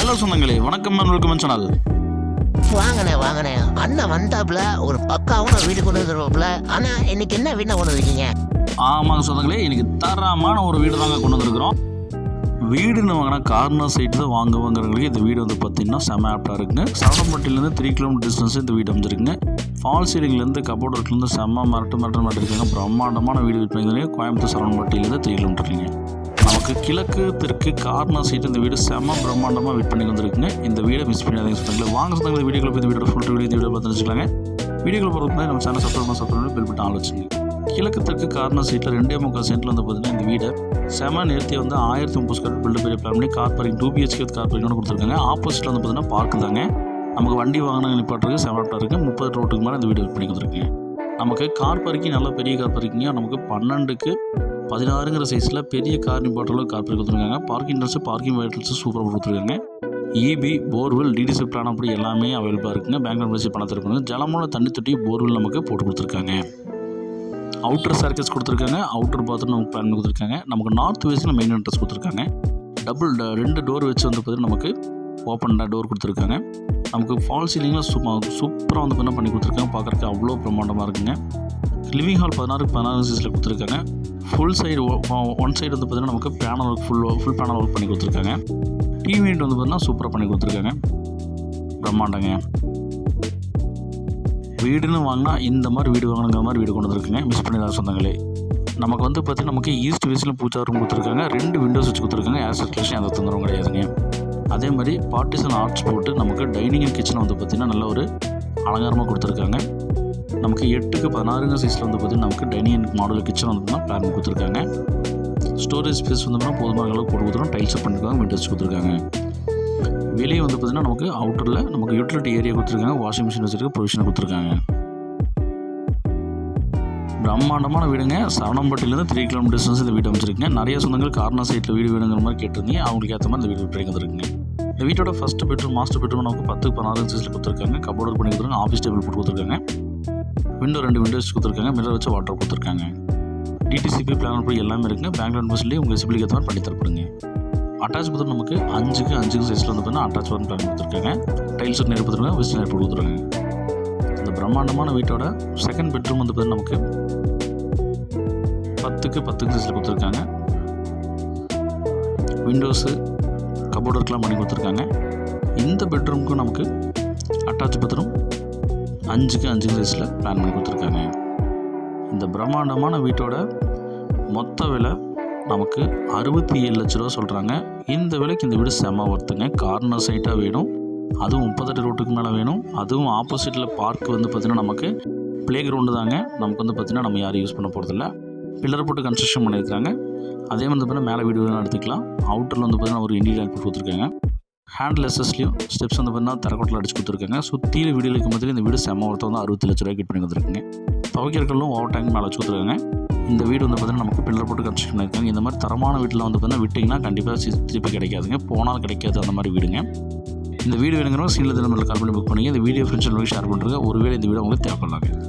Hello சொந்தங்களே வணக்கம் welcome channel. வாங்கண்ணே வாங்கண்ணே அண்ணன் வந்தாப்புல ஒரு பக்காவும் வீடு கொண்டு வந்துருவாப்புல. ஆனா இன்னைக்கு என்ன வீணா கொண்டு வந்திருக்கீங்க? ஆமாங்க சொந்தங்களே இன்னைக்கு தரமான ஒரு வீடு தாங்க கொண்டு வந்திருக்கிறோம். வீடுன்னு வாங்கினா கார்னர் சைட்டு தான் வாங்குவாங்கிறவங்களுக்கு இந்த வீடு வந்து பார்த்தீங்கன்னா செம ஆப்டாக இருக்குங்க. சவடம்பட்டிலேருந்து த்ரீ கிலோமீட்டர் டிஸ்டன்ஸ் இந்த வீடு அமைஞ்சிருக்குங்க. ஃபால் சீலிங்லேருந்து கபோர்ட் ஒர்க்லேருந்து செம்ம மரட்டு மரட்டு இருக்காங்க பிரம்மாண்டமான வீடு விற்பனை கோயம்புத்தூர் சரவணம்பட்டியிலேருந்து த்ரீ கிலோமீட்டருங்க நமக்கு கிழக்கு தெற்கு கார்னர் சீட்டு இந்த வீடு செம பிரம்மாண்டமாக விற்பனை வந்திருக்குங்க. இந்த வீடை மிஸ் பண்ணாதீங்க சொந்தங்களே வாங்க சொன்னாங்க வீடியோக்குள்ள போய் இந்த வீடியோ ஃபுல் வீடியோ இந்த வீடியோ பார்த்து வச்சுக்கலாங்க. வீடியோக்குள்ள போகிறதுக்கு நம்ம சேனல் சப்ஸ்கிரைப் பண்ணி சப்ஸ்கிரைப் பண்ணி பெல் பட்டன் ஆள் வச்சுங்க கிழக்கு தெற்கு கார்னர் சைட்டில் ரெண்டே முக்கால் சென்ட்டில் வந்து பார்த்தீங்கன்னா இந்த வீடை செம நிறுத்தி வந்து ஆயிரத்தி முப்பது ஸ்கொயர் பில்டு பெரிய பிளான் பண்ணி car parking two BHK car parking கொடுத்துருக்காங்க. ஆப்போசிட்டில் வந்து பார்த்தீங்கன்னா பார்க் தாங்க. நமக்கு வண்டி வாங்கின நிப்பாட்டுறதுக்கு செவட்டாக இருக்குது முப்பது ரோட்டுக்கு மேலே இந்த வீடு பண்ணி கொடுத்துருக்கேன் நமக்கு கார் பார்க்கிங் நல்ல பெரிய கார் பார்க்கிங்க நமக்கு பன்னெண்டுக்கு பதினாறுங்கிற சைஸில் பெரிய கார் நிப்பாட்டுள்ள கார் கொடுத்துருக்காங்க. பார்க்கிங் ட்ரெஸ்ஸு பார்க்கிங் வெஹிக்கிள்ஸ் சூப்பராக கொடுத்துருக்காங்க. இபி போர்வெல் டிடிசி பிளான் அப்படி எல்லாமே அவைலபிளாக இருக்குங்க. பேங்க் மெம்பர்ஷிப் பணம் திருப்பாங்க ஜலமூல தண்ணி தொட்டி போர்வெல் நமக்கு போட்டு கொடுத்துருக்காங்க. அவுட்டர் சர்க்கஸ் கொடுத்துருக்காங்க. அவுட்டர் பாத்ரூம் நமக்கு பிளான் கொடுத்துருக்காங்க. நமக்கு நார்த் வெஸ்ட்டில் மெயின் என்ட்ரன்ஸ் கொடுத்துருக்காங்க. டபுள் ரெண்டு டோர் வச்சு வந்து பார்த்தீங்கன்னா நமக்கு ஓப்பன் டோர் கொடுத்துருக்காங்க. நமக்கு ஃபால் சீலிங்கில் சும்மா சூப்பராக வந்து பண்ண பண்ணி கொடுத்துருக்காங்க. பார்க்குறக்கு அவ்வளோ பிரம்மாண்டமாக இருக்குங்க. லிவிங் ஹால் பதினாறு பதினாறு சைஸில் கொடுத்துருக்காங்க. ஃபுல் சைடு ஒன் சைடு வந்து பார்த்தீங்கன்னா நமக்கு panel work full full panel work பண்ணி கொடுத்துருக்காங்க. டிவி யூனிட் வந்து பார்த்திங்கன்னா சூப்பராக பண்ணி கொடுத்துருக்காங்க. பிரம்மாண்டங்க. வீடுன்னு வாங்கினா இந்த மாதிரி வீடு வாங்கணுங்கிற மாதிரி வீடு கொண்டு வந்துருக்குங்க. மிஸ் பண்ணிடாத சொந்தங்களே. நமக்கு வந்து பார்த்தீங்கன்னா நமக்கு ஈஸ்ட் வெஸ்ட்டில் பூச்சா ரூம் கொடுத்துருக்காங்க. ரெண்டு விண்டோஸ் வச்சு கொடுத்துருக்காங்க. ஏர் சர்க்குலேஷன் எந்த தொந்தரவும் கிடையாதுங்க. அதே மாதிரி பார்ட்டிஷன் ஆர்ட்ஸ் போட்டு நமக்கு டைனிங் அண்ட் கிச்சனை வந்து பார்த்திங்கன்னா நல்ல ஒரு அலங்காரமாக கொடுத்துருக்காங்க. நமக்கு எட்டுக்கு பதினாறுங்க சைஸில் வந்து பார்த்திங்கன்னா நமக்கு டைனிங் அண்ட் மாடல் கிச்சன் வந்து பிளான் கொடுத்துருக்காங்க. ஸ்டோரேஜ் ஸ்பேஸ் வந்து பார்த்தீங்கன்னா போதுமான அளவுக்கு போட்டு கொடுத்துருவோம் டைல்ஸ் பண்ணிருக்காங்க விண்டோஸ் கொடுத்துருக்காங்க. வெளியே வந்து பார்த்திங்கன்னா நமக்கு அவுட்டரில் நமக்கு யூட்டிலிட்டி ஏரியா கொடுத்துருக்காங்க. வாஷிங் மிஷின் வச்சுருக்க ப்ரொவிஷன் கொடுத்துருக்காங்க. பிரம்மாண்டமான வீடுங்க. சரணம்பட்டிலேருந்து த்ரீ கிலோமீட்டர் டிஸ்டன்ஸ் இந்த வீடு அமைச்சிருக்குங்க. நிறைய சொந்தங்கள் கார்னர் சைட்டில் வீடு வேணுங்கிற மாதிரி கேட்டிருந்தீங்க. அவங்களுக்கு ஏற்ற மாதிரி இந்த வீடு விற்பனைக்கு வந்துருக்குங்க. இந்த வீட்டோட ஃபஸ்ட் பெட்ரூம் மாஸ்டர் பெட்ரூம் நமக்கு பத்து பதினாறு சைஸில் கொடுத்துருக்காங்க. கபோர்டு பண்ணி கொடுத்துருக்காங்க. ஆஃபீஸ் டேபிள் போட்டு கொடுத்துருக்காங்க. விண்டோ ரெண்டு விண்டோஸ் கொடுத்துருக்காங்க. மிரர் வச்சு வாட்டர் கொடுத்துருக்காங்க. டிடிசிபி பிளான் போய் எல்லாமே இருக்குங்க. பேங்க் லோன் பஸ்லேயே உங்கள் சிபிலுக்கு ஏற்ற மாதிரி பண்ணி தரப்படுங்க. அட்டாச் பாத்ரூம் நமக்கு அஞ்சுக்கு அஞ்சுக்கு சைஸில் வந்து பார்த்தீங்கன்னா அட்டாச் பாத்ரூம் பிளான் கொடுத்துருக்காங்க. டைல்ஸ் நெருப்பு கொடுத்துருக்காங்க விசில் நெருப்பு கொடுத்துருக்காங்க. இந்த பிரம்மாண்டமான வீட்டோட செகண்ட் பெட்ரூம் வந்து பார்த்தீங்கன்னா நமக்கு பத்துக்கு பத்துக்கு சைஸில் கொடுத்துருக்காங்க. விண்டோஸு கபோர்டு ஒர்க்லாம் பண்ணி கொடுத்துருக்காங்க. இந்த பெட்ரூமுக்கும் நமக்கு அட்டாச் பாத்ரூம் அஞ்சுக்கு அஞ்சு சைஸில் பிளான் பண்ணி கொடுத்துருக்காங்க. இந்த பிரம்மாண்டமான வீட்டோட மொத்த விலை நமக்கு அறுபத்தி ஏழு லட்ச ரூபா சொல்கிறாங்க இந்த விலைக்கு இந்த வீடு செம ஒருத்துங்க கார்னர் சைட்டாக வேணும். அதுவும் முப்பத்தெட்டு ரோட்டுக்கு மேலே வேணும். அதுவும் ஆப்போசிட்டில் பார்க் வந்து பார்த்திங்கன்னா நமக்கு ப்ளே கிரவுண்டு தாங்க. நமக்கு வந்து பார்த்திங்கன்னா நம்ம யாரும் யூஸ் பண்ண போகிறதில்ல பில்லர் போட்டு கன்ஸ்ட்ரக்ஷன் பண்ணியிருக்காங்க. அதே வந்து பார்த்தீங்கன்னா மேலே வீடு வேணாலும் எடுத்துக்கலாம். அவுட்டரில் வந்து பார்த்திங்கன்னா ஒரு இண்டியன் போட்டு கொடுத்துருக்காங்க. ஹேண்டில் ஸ்டெப்ஸ் வந்து பார்த்தீங்கன்னா தரக்கோட்டில் அடிச்சு கொடுத்துருக்காங்க. சுற்றியில் வீடியோ இருக்கும் போது இந்த வீடு செம்ம ஒருத்தர் வந்து அறுபத்தி லட்ச ரூபாய்க்கு பண்ணி வந்துருக்குங்க. துவைக்கிறக்கலும் ஓவர் டேங்க் மேலே வச்சு கொடுத்துருக்காங்க இந்த வீடு வந்து பார்த்தீங்கன்னா நமக்கு பில்லர் போட்டு கன்ஸ்ட்ரக்ஷன் பண்ணியிருக்காங்க. இந்த மாதிரி தரமான வீட்டில் வந்து பார்த்தீங்கன்னா விட்டிங்கன்னா கண்டிப்பாக சி- திருப்பி கிடைக்காதுங்க. போனால் கிடைக்காது அந்த மாதிரி வீடுங்க. இந்த வீடு வேணுங்கிறவங்க சீனில் தினமில் கால் பண்ணி புக் பண்ணிங்க. இந்த வீடியோ ஃப்ரெண்ட்ஸ் ஷேர் பண்ணுறது ஒருவேளை இந்த வீடு உங்களுக்கு தேவைப்படலாங்க.